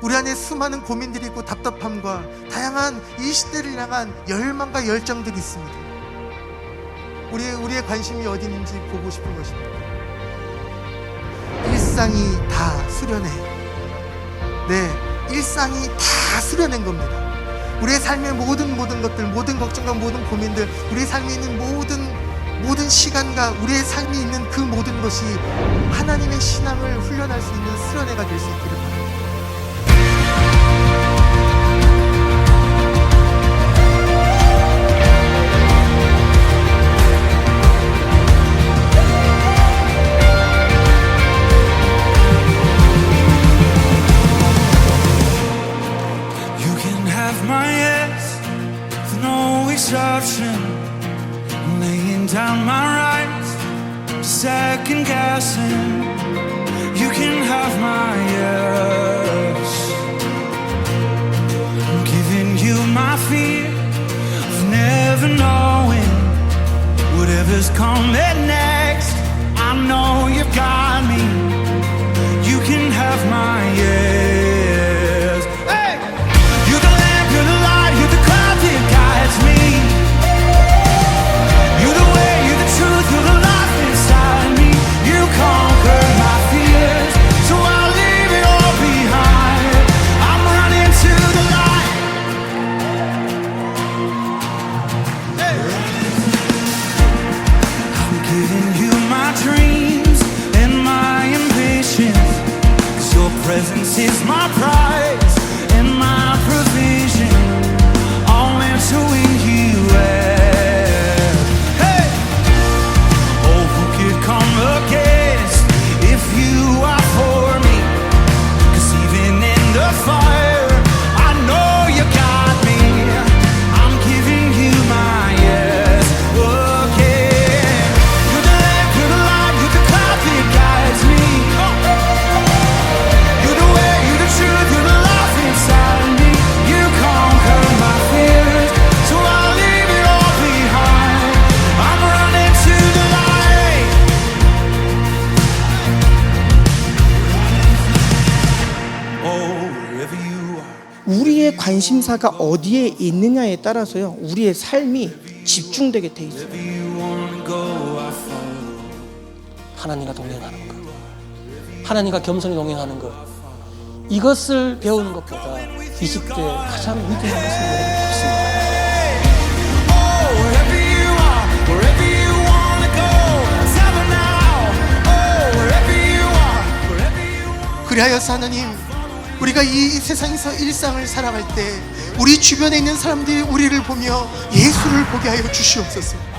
우리 안에 수많은 고민들이 있고 답답함과 다양한 이 시대를 향한 열망과 열정들이 있습니다. 우리의, 우리의 관심이 어디 있는지 보고 싶은 것입니다. 일상이 다 수련해. 네, 일상이 다 수련한 겁니다. 우리의 삶의 모든 모든 것들, 모든 걱정과 모든 고민들, 우리의 삶에 있는 모든 모든 시간과 우리의 삶이 있는 그 모든 것이 하나님의 신앙을 훈련할 수 있는 수련회가 될 수 있기를 exception. Laying down my rights, second guessing. You can have my yes. I'm giving you my fear of never knowing whatever's coming next. I know you've got me. You can have my yes. 관심사가 어디에 있느냐에 따라서요 우리의 삶이 집중되게 돼 있어요. 하나님과 동행하는 것, 하나님과 겸손히 동행하는 것, 이것을 배우는 것보다 20대 가장 위대한. Oh. Oh, wherever you want. 그리하여서 하나님 우리가 이 세상에서 일상을 살아갈 때 우리 주변에 있는 사람들이 우리를 보며 예수를 보게 하여 주시옵소서.